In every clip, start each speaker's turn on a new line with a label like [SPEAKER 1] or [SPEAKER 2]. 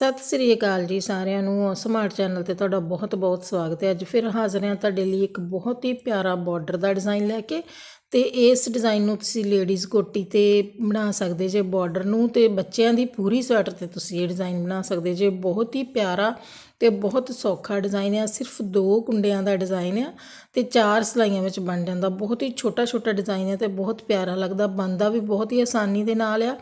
[SPEAKER 1] ਸਤਿ ਸ੍ਰੀ ਅਕਾਲ ਜੀ ਸਾਰਿਆਂ ਨੂੰ। ਸਮਾਰਟ ਚੈਨਲ ਤੇ ਤੁਹਾਡਾ ਬਹੁਤ-ਬਹੁਤ ਸਵਾਗਤ ਹੈ। ਅੱਜ ਫਿਰ ਹਾਜ਼ਰ ਹਾਂ ਤੁਹਾਡੇ ਲਈ ਇੱਕ ਬਹੁਤ ਹੀ ਪਿਆਰਾ ਬਾਰਡਰ ਦਾ ਡਿਜ਼ਾਈਨ ਲੈ ਕੇ ਤੇ ਇਸ ਡਿਜ਼ਾਈਨ ਨੂੰ ਤੁਸੀਂ ਲੇਡੀਜ਼ ਕੋਟੀ ਤੇ ਬਣਾ ਸਕਦੇ ਜੇ ਬਾਰਡਰ ਨੂੰ ਤੇ ਬੱਚਿਆਂ ਦੀ ਪੂਰੀ ਸਵੈਟਰ ਤੇ ਤੁਸੀਂ ਇਹ ਡਿਜ਼ਾਈਨ ਬਣਾ ਸਕਦੇ ਜੇ। ਬਹੁਤ ਹੀ ਪਿਆਰਾ ਤੇ ਬਹੁਤ ਸੌਖਾ ਡਿਜ਼ਾਈਨ ਆ, ਸਿਰਫ ਦੋ ਕੁੰਡਿਆਂ ਦਾ ਡਿਜ਼ਾਈਨ ਆ ਤੇ ਚਾਰ ਸਲਾਈਆਂ ਵਿੱਚ ਬਣ ਜਾਂਦਾ। ਬਹੁਤ ਹੀ ਛੋਟਾ ਛੋਟਾ ਡਿਜ਼ਾਈਨ ਆ ਤੇ ਬਹੁਤ ਪਿਆਰਾ ਲੱਗਦਾ, ਬਣਦਾ ਵੀ ਬਹੁਤ ਹੀ ਆਸਾਨੀ ਦੇ ਨਾਲ ਆ।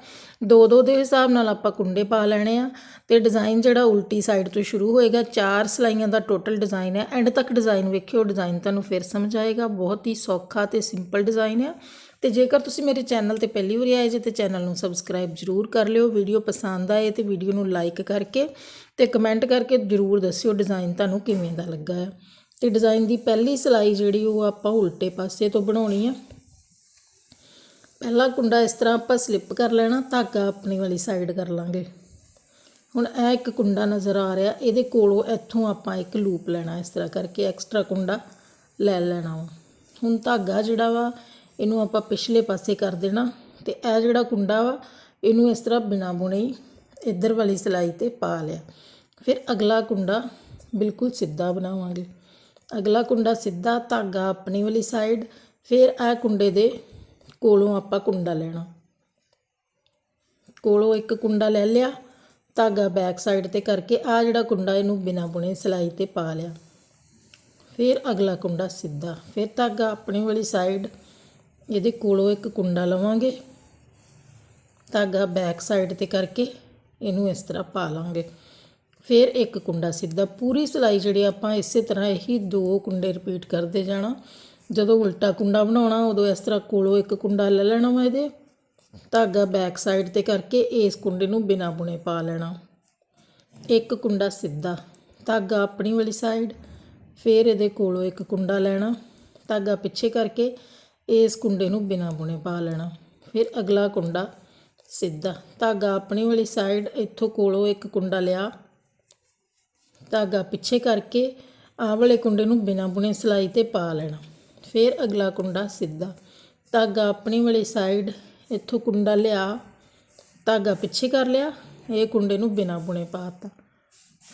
[SPEAKER 1] ਦੋ ਦੋ ਦੇ ਹਿਸਾਬ ਨਾਲ ਆਪਾਂ ਕੁੰਡੇ ਪਾ ਲੈਣੇ ਆ ਤੇ ਡਿਜ਼ਾਈਨ ਜਿਹੜਾ ਉਲਟੀ ਸਾਈਡ ਤੋਂ ਸ਼ੁਰੂ ਹੋਏਗਾ, ਚਾਰ ਸਲਾਈਆਂ ਦਾ ਟੋਟਲ ਡਿਜ਼ਾਈਨ ਹੈ ਐਂਡ ਤੱਕ ਡਿਜ਼ਾਈਨ ਵੇਖਿਓ ਡਿਜ਼ਾਈਨ ਤੁਹਾਨੂੰ ਫਿਰ ਸਮਝ ਆਏਗਾ। ਬਹੁਤ ਹੀ ਸੌਖਾ ਤੇ ਸਿੰਪਲ ਡਿਜ਼ਾਈਨ ਹੈ ਤੇ ਜੇਕਰ ਤੁਸੀਂ ਮੇਰੇ ਚੈਨਲ ਤੇ ਪਹਿਲੀ ਵਾਰ ਆਏ ਜੇ ਤੇ ਚੈਨਲ ਨੂੰ ਸਬਸਕ੍ਰਾਈਬ ਜਰੂਰ ਕਰ ਲਿਓ, ਵੀਡੀਓ ਪਸੰਦ ਆਏ ਤੇ ਵੀਡੀਓ ਨੂੰ ਲਾਈਕ ਕਰਕੇ ਤੇ ਕਮੈਂਟ ਕਰਕੇ ਜਰੂਰ ਦੱਸਿਓ ਡਿਜ਼ਾਈਨ ਤੁਹਾਨੂੰ ਕਿਵੇਂ ਦਾ ਲੱਗਾ ਹੈ ਤੇ ਡਿਜ਼ਾਈਨ ਦੀ ਪਹਿਲੀ ਸਲਾਈ ਜਿਹੜੀ ਉਹ ਆਪਾਂ ਉਲਟੇ ਪਾਸੇ ਤੋਂ ਬਣਾਉਣੀ ਆ। ਪਹਿਲਾ ਕੁੰਡਾ ਇਸ ਤਰ੍ਹਾਂ ਆਪਾਂ ਸਲਿੱਪ ਕਰ ਲੈਣਾ, ਧਾਗਾ ਆਪਣੀ ਵਾਲੀ ਸਾਈਡ ਕਰ ਲਾਂਗੇ। ਹੁਣ ਇਹ ਇੱਕ ਕੁੰਡਾ ਨਜ਼ਰ ਆ ਰਿਹਾ, ਇਹਦੇ ਕੋਲੋਂ ਇੱਥੋਂ ਆਪਾਂ ਇੱਕ ਲੂਪ ਲੈਣਾ, ਇਸ ਤਰ੍ਹਾਂ ਕਰਕੇ ਐਕਸਟਰਾ ਕੁੰਡਾ ਲੈ ਲੈਣਾ ਵਾ। ਹੁਣ ਧਾਗਾ ਜਿਹੜਾ ਵਾ ਇਹਨੂੰ ਆਪਾਂ ਪਿਛਲੇ ਪਾਸੇ ਕਰ ਦੇਣਾ ਤੇ ਇਹ ਜਿਹੜਾ ਕੁੰਡਾ ਵਾ, ਇਹਨੂੰ ਇਸ ਤਰ੍ਹਾਂ ਬਿਨਾ ਬੁਣੇ ਹੀ ਇੱਧਰ ਵਾਲੀ ਸਲਾਈ ਤੇ ਪਾ ਲਿਆ। ਫਿਰ ਅਗਲਾ ਕੁੰਡਾ ਬਿਲਕੁਲ ਸਿੱਧਾ ਬਣਾਵਾਂਗੇ। ਅਗਲਾ ਕੁੰਡਾ ਸਿੱਧਾ ਧਾਗਾ ਆਪਣੀ ਵਾਲੀ ਸਾਈਡ ਫਿਰ ਇਹ ਕੁੰਡੇ ਦੇ ਕੋਲੋਂ ਆਪਾਂ ਕੁੰਡਾ ਲੈਣਾ। ਕੋਲੋਂ ਇੱਕ ਕੁੰਡਾ ਲੈ ਲਿਆ, ਧਾਗਾ ਬੈਕ ਸਾਈਡ ਤੇ ਕਰਕੇ ਆ ਜਿਹੜਾ ਕੁੰਡਾ ਇਹਨੂੰ ਬਿਨਾ ਬੁਣੇ ਸਲਾਈ ਤੇ ਪਾ ਲਿਆ। ਫਿਰ ਅਗਲਾ ਕੁੰਡਾ ਸਿੱਧਾ, ਫਿਰ ਧਾਗਾ ਆਪਣੀ ਵਾਲੀ ਸਾਈਡ ਇਹਦੇ ਕੋਲੋਂ ਇੱਕ ਕੁੰਡਾ ਲਵਾਂਗੇ। ਧਾਗਾ ਬੈਕ ਸਾਈਡ ਤੇ ਕਰਕੇ ਇਹਨੂੰ ਇਸ ਤਰ੍ਹਾਂ ਪਾ ਲਾਂਗੇ। ਫਿਰ ਇੱਕ ਕੁੰਡਾ ਸਿੱਧਾ, ਪੂਰੀ ਸਿਲਾਈ ਜਿਹੜੀ ਆਪਾਂ ਇਸੇ ਤਰ੍ਹਾਂ ਇਹੀ ਦੋ ਕੁੰਡੇ ਰਿਪੀਟ ਕਰਦੇ ਜਾਣਾ। ਜਦੋਂ ਉਲਟਾ ਕੁੰਡਾ ਬਣਾਉਣਾ, ਉਦੋਂ ਇਸ ਤਰ੍ਹਾਂ ਕੋਲੋਂ ਇੱਕ ਕੁੰਡਾ ਲੈ ਲੈਣਾ ਵਾ ਇਹਦੇ। ਧਾਗਾ ਬੈਕ ਸਾਈਡ ਤੇ ਕਰਕੇ ਇਸ ਕੁੰਡੇ ਨੂੰ ਬਿਨਾ ਬੁਣੇ ਪਾ ਲੈਣਾ। ਇੱਕ ਕੁੰਡਾ ਸਿੱਧਾ, ਧਾਗਾ ਆਪਣੀ ਵਾਲੀ ਸਾਈਡ ਫਿਰ ਇਹਦੇ ਕੋਲੋਂ ਇੱਕ ਕੁੰਡਾ ਲੈਣਾ। ਧਾਗਾ ਪਿੱਛੇ ਕਰਕੇ ਇਸ ਕੁੰਡੇ ਨੂੰ ਬਿਨਾ ਬੁਣੇ ਪਾ ਲੈਣਾ। ਫਿਰ ਅਗਲਾ ਕੁੰਡਾ ਸਿੱਧਾ। ਧਾਗਾ ਆਪਣੀ ਵਾਲੀ ਸਾਈਡ ਇੱਥੋਂ ਕੋਲੋਂ ਇੱਕ ਕੁੰਡਾ ਲਿਆ। ਧਾਗਾ ਪਿੱਛੇ ਕਰਕੇ ਆਹ ਵਾਲੇ ਕੁੰਡੇ ਨੂੰ ਬਿਨਾ ਬੁਣੇ ਸਲਾਈ ਤੇ ਪਾ ਲੈਣਾ। ਫਿਰ ਅਗਲਾ ਕੁੰਡਾ ਸਿੱਧਾ। ਧਾਗਾ ਆਪਣੀ ਵਾਲੀ ਸਾਈਡ ਇੱਥੋਂ ਕੁੰਡਾ ਲਿਆ। ਧਾਗਾ ਪਿੱਛੇ ਕਰ ਲਿਆ। ਇਹ ਕੁੰਡੇ ਨੂੰ ਬਿਨਾ ਬੁਣੇ ਪਾਤਾ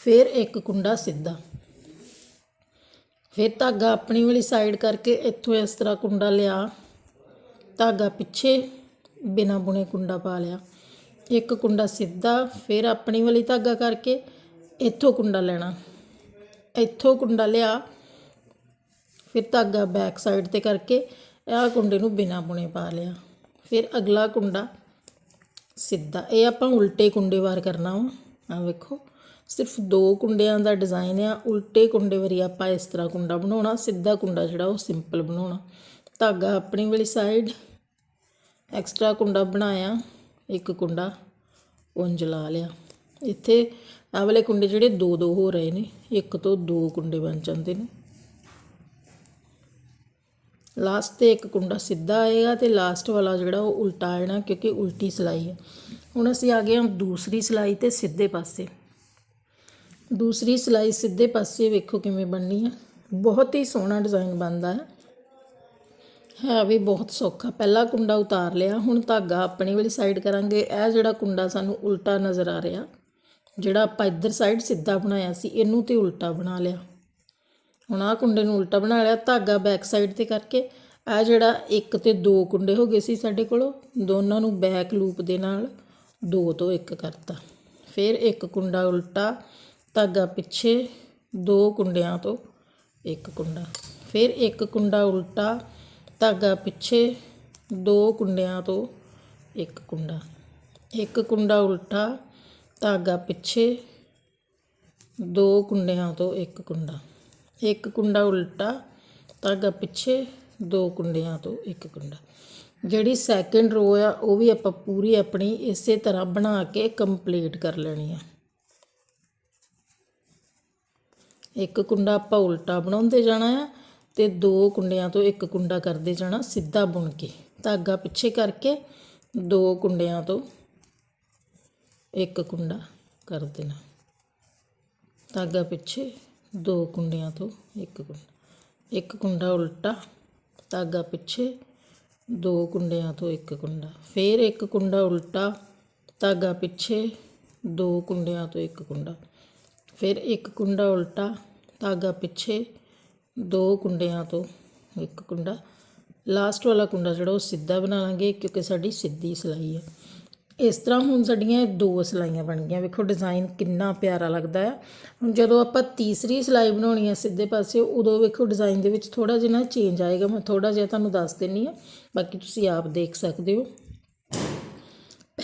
[SPEAKER 1] ਫਿਰ ਇੱਕ ਕੁੰਡਾ ਸਿੱਧਾ। ਫਿਰ ਧਾਗਾ ਆਪਣੀ ਵਾਲੀ ਸਾਈਡ ਕਰਕੇ ਇੱਥੋਂ ਇਸ ਤਰ੍ਹਾਂ ਕੁੰਡਾ ਲਿਆ। ਧਾਗਾ ਪਿੱਛੇ ਬਿਨਾ ਬੁਣੇ ਕੁੰਡਾ ਪਾ ਲਿਆ। ਇੱਕ ਕੁੰਡਾ ਸਿੱਧਾ, ਫਿਰ ਆਪਣੀ ਵਾਲੀ ਧਾਗਾ ਕਰਕੇ ਇੱਥੋਂ ਕੁੰਡਾ ਲੈਣਾ। ਇੱਥੋਂ ਕੁੰਡਾ ਲਿਆ, ਫਿਰ ਧਾਗਾ ਬੈਕ ਸਾਈਡ ਤੇ ਕਰਕੇ ਆਹ ਕੁੰਡੇ ਨੂੰ ਬਿਨਾ ਬੁਣੇ ਪਾ ਲਿਆ। ਫਿਰ ਅਗਲਾ ਕੁੰਡਾ ਸਿੱਧਾ। ਇਹ ਆਪਾਂ ਉਲਟੇ ਕੁੰਡੇ ਵਾਰ ਕਰਨਾ ਵਾ। ਆ ਵੇਖੋ। ਸਿਰਫ ਦੋ ਕੁੰਡਿਆਂ ਦਾ ਡਿਜ਼ਾਈਨ ਆ, ਉਲਟੇ ਕੁੰਡੇ ਵਾਰੀ ਆਪਾਂ ਇਸ ਤਰ੍ਹਾਂ ਕੁੰਡਾ ਬਣਾਉਣਾ, ਸਿੱਧਾ ਕੁੰਡਾ ਜਿਹੜਾ ਉਹ ਸਿੰਪਲ ਬਣਾਉਣਾ। ਧਾਗਾ ਆਪਣੀ ਵਾਲੀ ਸਾਈਡ ਐਕਸਟਰਾ ਕੁੰਡਾ ਬਣਾਇਆ, ਇੱਕ ਕੁੰਡਾ ਉਂਝ ਲਾ ਲਿਆ। ਇੱਥੇ ਆਹ ਵਾਲੇ ਕੁੰਡੇ ਜਿਹੜੇ ਦੋ ਦੋ ਹੋ ਰਹੇ ਨੇ, ਇੱਕ ਤੋਂ ਦੋ ਕੁੰਡੇ ਬਣ ਜਾਂਦੇ ਨੇ। ਲਾਸਟ ਤੇ ਇੱਕ ਕੁੰਡਾ ਸਿੱਧਾ ਆਏਗਾ ਤੇ ਲਾਸਟ ਵਾਲਾ ਜਿਹੜਾ ਉਹ ਉਲਟਾ ਆਣਾ ਕਿਉਂਕਿ ਉਲਟੀ ਸਲਾਈ ਹੈ। ਹੁਣ ਅਸੀਂ ਆ ਗਏ ਹਾਂ ਦੂਸਰੀ ਸਲਾਈ ਤੇ ਸਿੱਧੇ ਪਾਸੇ। ਦੂਸਰੀ ਸਿਲਾਈ ਸਿੱਧੇ ਪਾਸੇ ਵੇਖੋ ਕਿਵੇਂ ਬਣਨੀ ਹੈ ਬਹੁਤ ਹੀ ਸੋਹਣਾ ਡਿਜ਼ਾਈਨ ਬਣਦਾ ਹੈ। ਹੈ ਵੀ ਬਹੁਤ ਸੌਖਾ। ਪਹਿਲਾ ਕੁੰਡਾ ਉਤਾਰ ਲਿਆ, ਹੁਣ ਧਾਗਾ ਆਪਣੀ ਵਾਲੀ ਸਾਈਡ ਕਰਾਂਗੇ। ਇਹ ਜਿਹੜਾ ਕੁੰਡਾ ਸਾਨੂੰ ਉਲਟਾ ਨਜ਼ਰ ਆ ਰਿਹਾ, ਜਿਹੜਾ ਆਪਾਂ ਇੱਧਰ ਸਾਈਡ ਸਿੱਧਾ ਬਣਾਇਆ ਸੀ, ਇਹਨੂੰ ਤੇ ਉਲਟਾ ਬਣਾ ਲਿਆ। ਹੁਣ ਆਹ ਕੁੰਡੇ ਨੂੰ ਉਲਟਾ ਬਣਾ ਲਿਆ, ਧਾਗਾ ਬੈਕ ਸਾਈਡ ਤੇ ਕਰਕੇ। ਆ ਜਿਹੜਾ ਇੱਕ ਤੇ ਦੋ ਕੁੰਡੇ ਹੋ ਗਏ ਸੀ ਸਾਡੇ ਕੋਲ, ਦੋਨਾਂ ਨੂੰ ਬੈਕ ਲੂਪ ਦੇ ਨਾਲ ਦੋ ਤੋਂ ਇੱਕ ਕਰਤਾ। ਫਿਰ ਇੱਕ ਕੁੰਡਾ ਉਲਟਾ ਧਾਗਾ ਪਿੱਛੇ ਦੋ ਕੁੰਡਿਆਂ ਤੋਂ ਇੱਕ ਕੁੰਡਾ, ਫਿਰ ਇੱਕ ਕੁੰਡਾ ਉਲਟਾ, ਧਾਗਾ ਪਿੱਛੇ ਦੋ ਕੁੰਡਿਆਂ ਤੋਂ ਇੱਕ ਕੁੰਡਾ। ਇੱਕ ਕੁੰਡਾ ਉਲਟਾ, ਧਾਗਾ ਪਿੱਛੇ ਦੋ ਕੁੰਡਿਆਂ ਤੋਂ ਇੱਕ ਕੁੰਡਾ। ਇੱਕ ਕੁੰਡਾ ਉਲਟਾ, ਧਾਗਾ ਪਿੱਛੇ ਦੋ ਕੁੰਡਿਆਂ ਤੋਂ ਇੱਕ ਕੁੰਡਾ। ਜਿਹੜੀ ਸੈਕਿੰਡ ਰੋ ਆ, ਉਹ ਵੀ ਆਪਾਂ ਪੂਰੀ ਆਪਣੀ ਇਸੇ ਤਰ੍ਹਾਂ ਬਣਾ ਕੇ ਕੰਪਲੀਟ ਕਰ ਲੈਣੀ ਆ। ਇੱਕ ਕੁੰਡਾ ਆਪਾਂ ਉਲਟਾ ਬਣਾਉਂਦੇ ਜਾਣਾ ਆ ਤੇ ਦੋ ਕੁੰਡਿਆਂ ਤੋਂ ਇੱਕ ਕੁੰਡਾ ਕਰਦੇ ਜਾਣਾ ਸਿੱਧਾ ਬੁਣ ਕੇ। ਧਾਗਾ ਪਿੱਛੇ ਕਰਕੇ ਦੋ ਕੁੰਡਿਆਂ ਤੋਂ ਇੱਕ ਕੁੰਡਾ ਕਰ ਦੇਣਾ। ਧਾਗਾ ਪਿੱਛੇ ਦੋ ਕੁੰਡਿਆਂ ਤੋਂ ਇੱਕ ਕੁੰਡਾ। ਇੱਕ ਕੁੰਡਾ ਉਲਟਾ, ਧਾਗਾ ਪਿੱਛੇ ਦੋ ਕੁੰਡਿਆਂ ਤੋਂ ਇੱਕ ਕੁੰਡਾ। ਫਿਰ ਇੱਕ ਕੁੰਡਾ ਉਲਟਾ, ਧਾਗਾ ਪਿੱਛੇ ਦੋ ਕੁੰਡਿਆਂ ਤੋਂ ਇੱਕ ਕੁੰਡਾ। ਫਿਰ ਇੱਕ ਕੁੰਡਾ ਉਲਟਾ, ਧਾਗਾ ਪਿੱਛੇ, ਦੋ ਕੁੰਡਿਆਂ ਤੋਂ ਇੱਕ ਕੁੰਡਾ। ਲਾਸਟ ਵਾਲਾ ਕੁੰਡਾ ਜਿਹੜਾ ਉਹ ਸਿੱਧਾ ਬਣਾਵਾਂਗੇ ਕਿਉਂਕਿ ਸਾਡੀ ਸਿੱਧੀ ਸਿਲਾਈ ਹੈ ਇਸ ਤਰ੍ਹਾਂ ਹੁਣ ਸਾਡੀਆਂ ਦੋ ਸਿਲਾਈਆਂ ਬਣ ਗਈਆਂ। ਵੇਖੋ ਡਿਜ਼ਾਈਨ ਕਿੰਨਾ ਪਿਆਰਾ ਲੱਗਦਾ ਹੈ ਹੁਣ ਜਦੋਂ ਆਪਾਂ ਤੀਸਰੀ ਸਿਲਾਈ ਬਣਾਉਣੀ ਹੈ ਸਿੱਧੇ ਪਾਸੇ, ਉਦੋਂ ਵੇਖੋ ਡਿਜ਼ਾਈਨ ਦੇ ਵਿੱਚ ਥੋੜਾ ਜਿਹਾ ਨਾ ਚੇਂਜ ਆਏਗਾ। ਮੈਂ ਥੋੜਾ ਜਿਹਾ ਤੁਹਾਨੂੰ ਦੱਸ ਦਿੰਨੀ ਆ ਬਾਕੀ ਤੁਸੀਂ ਆਪ ਦੇਖ ਸਕਦੇ ਹੋ।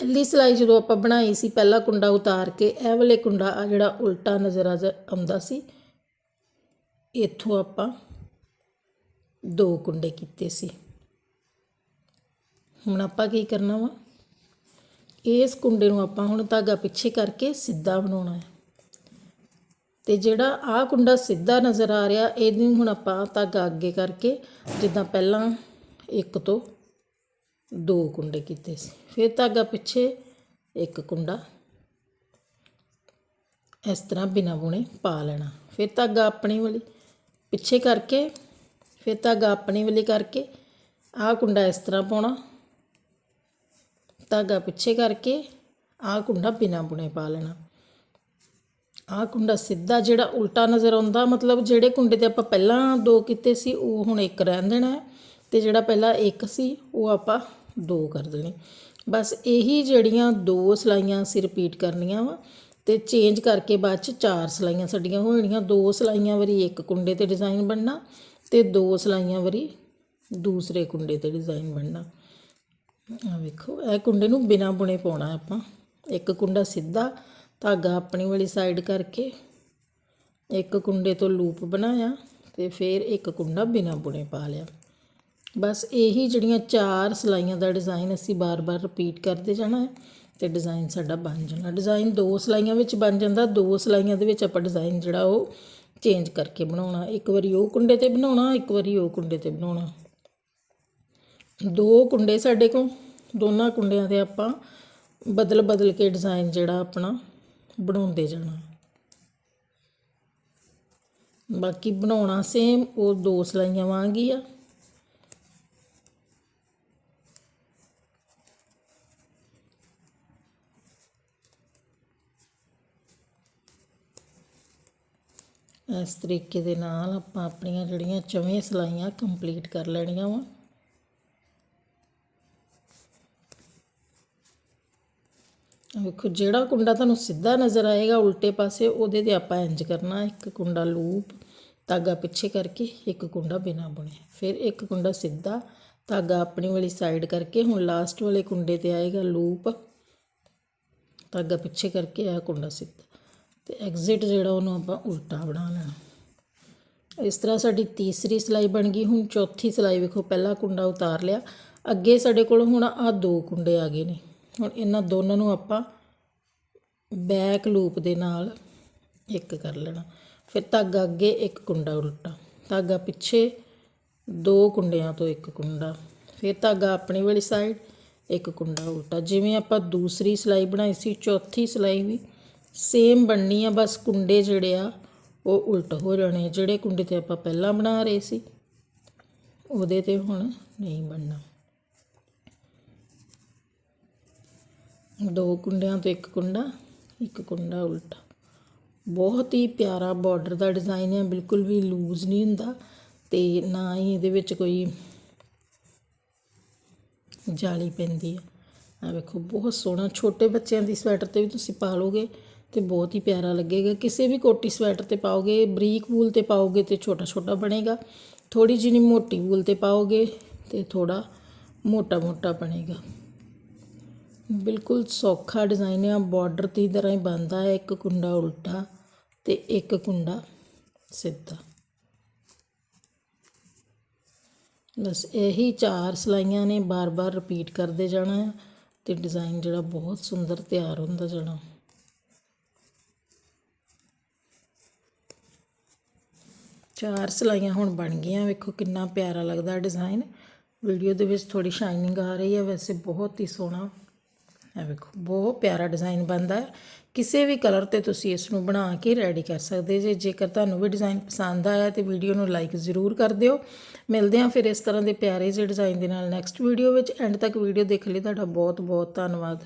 [SPEAKER 1] ਪਹਿਲੀ ਸਿਲਾਈ ਜਦੋਂ ਆਪਾਂ ਬਣਾਈ ਸੀ, ਪਹਿਲਾ ਕੁੰਡਾ ਉਤਾਰ ਕੇ, ਇਹ ਵਾਲੇ ਕੁੰਡਾ ਆ ਜਿਹੜਾ ਉਲਟਾ ਨਜ਼ਰ ਆ ਜਾ- ਆਉਂਦਾ ਸੀ, ਇੱਥੋਂ ਆਪਾਂ ਦੋ ਕੁੰਡੇ ਕੀਤੇ ਸੀ। ਹੁਣ ਆਪਾਂ ਕੀ ਕਰਨਾ ਵਾ? ਇਸ ਕੁੰਡੇ ਨੂੰ ਆਪਾਂ ਹੁਣ ਧਾਗਾ ਪਿੱਛੇ ਕਰਕੇ ਸਿੱਧਾ ਬਣਾਉਣਾ ਹੈ। ਤੇ ਜਿਹੜਾ ਆਹ ਕੁੰਡਾ ਸਿੱਧਾ ਨਜ਼ਰ ਆ ਰਿਹਾ, ਇਹਨੂੰ ਹੁਣ ਆਪਾਂ ਧਾਗਾ ਅੱਗੇ ਕਰਕੇ, ਜਿੱਦਾਂ ਪਹਿਲਾਂ ਇੱਕ ਤੋਂ ਦੋ ਕੁੰਡੇ ਕੀਤੇ ਸੀ। ਫਿਰ ਧਾਗਾ ਪਿੱਛੇ ਇੱਕ ਕੁੰਡਾ ਇਸ ਤਰ੍ਹਾਂ ਬਿਨਾਂ ਬੁਣੇ ਪਾ ਲੈਣਾ। ਫਿਰ ਧਾਗਾ ਆਪਣੀ ਵਾਲੀ ਪਿੱਛੇ ਕਰਕੇ, ਫਿਰ ਧਾਗਾ ਆਪਣੀ ਵਾਲੀ ਕਰਕੇ, ਆਹ ਕੁੰਡਾ ਇਸ ਤਰ੍ਹਾਂ ਪਾਉਣਾ। ਧਾਗਾ ਪਿੱਛੇ ਕਰਕੇ ਆਹ ਕੁੰਡਾ ਬਿਨਾਂ ਬੁਣੇ ਪਾ ਲੈਣਾ। ਆਹ ਕੁੰਡਾ ਸਿੱਧਾ ਜਿਹੜਾ ਉਲਟਾ ਨਜ਼ਰ ਆਉਂਦਾ, ਮਤਲਬ ਜਿਹੜੇ ਕੁੰਡੇ ਤੇ ਆਪਾਂ ਪਹਿਲਾਂ ਦੋ ਕੀਤੇ ਸੀ, ਉਹ ਹੁਣ ਇੱਕ ਰਹਿਣ ਦੇਣਾ ਹੈ ਤੇ ਜਿਹੜਾ ਪਹਿਲਾਂ ਇੱਕ ਸੀ, ਉਹ ਆਪਾਂ ਦੋ ਕਰ ਦੇਣੇ। ਬਸ ਇਹੀ ਜਿਹੜੀਆਂ ਦੋ ਸਲਾਈਆਂ ਅਸੀਂ ਰਿਪੀਟ ਕਰਨੀਆਂ ਵਾ ਤੇ ਚੇਂਜ ਕਰਕੇ ਬਾਅਦ ਚ ਚਾਰ ਸਲਾਈਆਂ ਸਾਡੀਆਂ ਹੋਣੀਆਂ ਦੋ ਸਲਾਈਆਂ ਵਾਰੀ ਇੱਕ ਕੁੰਡੇ ਤੇ ਡਿਜ਼ਾਈਨ ਬਣਨਾ ਤੇ ਦੋ ਸਲਾਈਆਂ ਵਾਰੀ ਦੂਸਰੇ ਕੁੰਡੇ ਤੇ ਡਿਜ਼ਾਈਨ ਬਣਨਾ। ਆ ਵੇਖੋ, ਇਹ ਕੁੰਡੇ ਨੂੰ ਬਿਨਾ ਬੁਣੇ ਪਾਉਣਾ ਆਪਾਂ। ਇੱਕ ਕੁੰਡਾ ਸਿੱਧਾ ਧਾਗਾ ਆਪਣੀ ਵਾਲੀ ਸਾਈਡ ਕਰਕੇ ਇੱਕ ਕੁੰਡੇ ਤੋਂ ਲੂਪ ਬਣਾਇਆ ਤੇ ਫਿਰ ਇੱਕ ਕੁੰਡਾ ਬਿਨਾ ਬੁਣੇ ਪਾ ਲਿਆ। ਬਸ ਇਹੀ ਜਿਹੜੀਆਂ ਚਾਰ ਸਲਾਈਆਂ ਦਾ ਡਿਜ਼ਾਈਨ ਅਸੀਂ ਬਾਰ-ਬਾਰ ਰਿਪੀਟ ਕਰਦੇ ਜਾਣਾ ਹੈ ਤੇ ਡਿਜ਼ਾਈਨ ਸਾਡਾ ਬਣ ਜਾਣਾ। ਡਿਜ਼ਾਈਨ ਦੋ ਸਲਾਈਆਂ ਵਿੱਚ ਬਣ ਜਾਂਦਾ, ਦੋ ਸਲਾਈਆਂ ਦੇ ਵਿੱਚ ਆਪਾਂ ਡਿਜ਼ਾਈਨ ਜਿਹੜਾ ਉਹ ਚੇਂਜ ਕਰਕੇ ਬਣਾਉਣਾ। ਇੱਕ ਵਾਰੀ ਉਹ ਕੁੰਡੇ ਤੇ ਬਣਾਉਣਾ, ਇੱਕ ਵਾਰੀ ਉਹ ਕੁੰਡੇ ਤੇ ਬਣਾਉਣਾ। ਦੋ ਕੁੰਡੇ ਸਾਡੇ ਕੋਲ, ਦੋਨਾਂ ਕੁੰਡਿਆਂ ਤੇ ਆਪਾਂ ਬਦਲ ਬਦਲ ਕੇ ਡਿਜ਼ਾਈਨ ਜਿਹੜਾ ਆਪਣਾ ਬਣਾਉਂਦੇ ਜਾਣਾ। ਬਾਕੀ ਬਣਾਉਣਾ ਸੇਮ ਉਹ ਦੋ ਸਲਾਈਆਂ ਵਾਂਗ ਹੀ ਆ। ਇਸ ਤਰੀਕੇ ਦੇ ਨਾਲ ਆਪਾਂ ਆਪਣੀਆਂ ਜਿਹੜੀਆਂ ਚਵੇਂ ਸਲਾਈਆਂ ਕੰਪਲੀਟ ਕਰ ਲੈਣੀਆਂ ਵਾ। ਵੇਖੋ, ਜਿਹੜਾ ਕੁੰਡਾ ਤੁਹਾਨੂੰ ਸਿੱਧਾ ਨਜ਼ਰ ਆਏਗਾ ਉਲਟੇ ਪਾਸੇ, ਉਹਦੇ ਤੇ ਆਪਾਂ ਇੰਜ ਕਰਨਾ, ਇੱਕ ਕੁੰਡਾ ਲੂਪ, ਧਾਗਾ ਪਿੱਛੇ ਕਰਕੇ ਇੱਕ ਕੁੰਡਾ ਬਿਨਾ ਬੁਣੇ ਫਿਰ ਇੱਕ ਕੁੰਡਾ ਸਿੱਧਾ, ਧਾਗਾ ਆਪਣੀ ਵਾਲੀ ਸਾਈਡ ਕਰਕੇ, ਹੁਣ ਲਾਸਟ ਵਾਲੇ ਕੁੰਡੇ ਤੇ ਆਏਗਾ ਲੂਪ, ਧਾਗਾ ਪਿੱਛੇ ਕਰਕੇ ਆ ਕੁੰਡਾ ਸਿੱਧਾ। ਤੇ ਐਗਜ਼ਿਟ ਜਿਹੜਾ ਉਹਨੂੰ ਆਪਾਂ ਉਲਟਾ ਬਣਾ ਲੈਣਾ। ਇਸ ਤਰ੍ਹਾਂ ਸਾਡੀ ਤੀਸਰੀ ਸਿਲਾਈ ਬਣ ਗਈ, ਹੁਣ ਚੌਥੀ ਸਿਲਾਈ ਵੇਖੋ, ਪਹਿਲਾ ਕੁੰਡਾ ਉਤਾਰ ਲਿਆ। ਅੱਗੇ ਸਾਡੇ ਕੋਲ ਹੁਣ ਆ ਦੋ ਕੁੰਡੇ ਆ ਗਏ ਨੇ। ਹੁਣ ਇਹਨਾਂ ਦੋਨਾਂ ਨੂੰ ਆਪਾਂ ਬੈਕ ਲੂਪ ਦੇ ਨਾਲ ਇੱਕ ਕਰ ਲੈਣਾ। ਫਿਰ ਧਾਗਾ ਅੱਗੇ ਇੱਕ ਕੁੰਡਾ ਉਲਟਾ, ਧਾਗਾ ਪਿੱਛੇ ਦੋ ਕੁੰਡਿਆਂ ਤੋਂ ਇੱਕ ਕੁੰਡਾ, ਫਿਰ ਧਾਗਾ ਆਪਣੀ ਵਾਲੀ ਸਾਈਡ ਇੱਕ ਕੁੰਡਾ ਉਲਟਾ। ਜਿਵੇਂ ਆਪਾਂ ਦੂਸਰੀ ਸਿਲਾਈ ਬਣਾਈ ਸੀ, ਚੌਥੀ ਸਿਲਾਈ ਵੀ ਸੇਮ ਬਣਨੀ ਆ, ਬਸ ਕੁੰਡੇ ਜਿਹੜੇ ਆ, ਉਹ ਉਲਟ ਹੋ ਜਾਣੇ ਜਿਹੜੇ ਕੁੰਡੇ ਤੇ ਆਪਾਂ ਪਹਿਲਾਂ ਬਣਾ ਰਹੇ ਸੀ, ਉਹਦੇ ਤੇ ਹੁਣ ਨਹੀਂ ਬਣਨਾ। ਦੋ ਕੁੰਡਿਆਂ ਤੋਂ ਇੱਕ ਕੁੰਡਾ ਇੱਕ ਕੁੰਡਾ ਉਲਟਾ। ਬਹੁਤ ਹੀ ਪਿਆਰਾ ਬਾਰਡਰ ਦਾ ਡਿਜ਼ਾਈਨ ਹੈ ਬਿਲਕੁਲ ਵੀ ਲੂਜ਼ ਨਹੀਂ ਹੁੰਦਾ ਤੇ ਨਾ ਹੀ ਇਹਦੇ ਵਿੱਚ ਕੋਈ ਜਾਲੀ ਪੈਂਦੀ ਹੈ ਆ ਵੇਖੋ, ਬਹੁਤ ਸੋਹਣਾ, ਛੋਟੇ ਬੱਚਿਆਂ ਦੀ ਸਵੈਟਰ ਤੇ ਵੀ ਤੁਸੀਂ ਪਾ ਲੋਗੇ ਤੇ ਬਹੁਤ ਹੀ ਪਿਆਰਾ ਲੱਗੇਗਾ। ਕਿਸੇ ਵੀ ਕੋਟੀ ਸਵੈਟਰ ਤੇ ਪਾਓਗੇ, ਬਰੀਕ ਵੂਲ ਤੇ ਪਾਓਗੇ ਤੇ ਛੋਟਾ ਛੋਟਾ ਬਣੇਗਾ। ਥੋੜੀ ਜਿਹੀ ਮੋਟੀ ਵੂਲ ਤੇ ਪਾਓਗੇ ਤੇ ਥੋੜਾ ਮੋਟਾ ਮੋਟਾ ਬਣੇਗਾ। ਬਿਲਕੁਲ ਸੌਖਾ ਡਿਜ਼ਾਈਨ ਹੈ ਬਾਰਡਰ ਦੀ ਤਰ੍ਹਾਂ ਹੀ ਬਣਦਾ ਹੈ। ਇੱਕ ਕੁੰਡਾ ਉਲਟਾ ਤੇ ਇੱਕ ਕੁੰਡਾ ਸਿੱਧਾ। ਬਸ ਇਹੀ ਚਾਰ ਸਲਾਈਆਂ ਨੇ, ਬਾਰ-ਬਾਰ ਰਿਪੀਟ ਕਰਦੇ ਜਾਣਾ ਹੈ ਤੇ ਡਿਜ਼ਾਈਨ ਜਿਹੜਾ ਬਹੁਤ ਸੁੰਦਰ ਤਿਆਰ ਹੁੰਦਾ ਜਾਣਾ। ਚਾਰ ਸਲਾਈਆਂ ਹੁਣ ਬਣ ਗਈਆਂ। ਵੇਖੋ ਕਿੰਨਾ ਪਿਆਰਾ ਲੱਗਦਾ ਡਿਜ਼ਾਈਨ ਵੀਡੀਓ ਦੇ ਵਿੱਚ ਥੋੜੀ ਸ਼ਾਈਨਿੰਗ ਆ ਰਹੀ ਹੈ। ਵੈਸੇ ਬਹੁਤ ਹੀ ਸੋਹਣਾ। ਇਹ ਵੇਖੋ, ਬਹੁਤ ਪਿਆਰਾ ਡਿਜ਼ਾਈਨ ਬਣਦਾ ਹੈ। ਕਿਸੇ ਵੀ ਕਲਰ ਤੇ ਤੁਸੀਂ ਇਸ ਨੂੰ ਬਣਾ ਕੇ ਰੈਡੀ ਕਰ ਸਕਦੇ ਜੇ। ਜੇਕਰ ਤੁਹਾਨੂੰ ਵੀ ਡਿਜ਼ਾਈਨ ਪਸੰਦ ਆਇਆ ਤੇ ਵੀਡੀਓ ਨੂੰ ਲਾਈਕ ਜ਼ਰੂਰ ਕਰ ਦਿਓ। ਮਿਲਦੇ ਹਾਂ ਫਿਰ ਇਸ ਤਰ੍ਹਾਂ ਦੇ ਪਿਆਰੇ ਜਿਹੇ ਡਿਜ਼ਾਈਨ ਦੇ ਨਾਲ ਨੈਕਸਟ ਵੀਡੀਓ ਵਿੱਚ। ਐਂਡ ਤੱਕ ਵੀਡੀਓ ਦੇਖ ਲਈ। ਤੁਹਾਡਾ ਬਹੁਤ ਬਹੁਤ ਧੰਨਵਾਦ।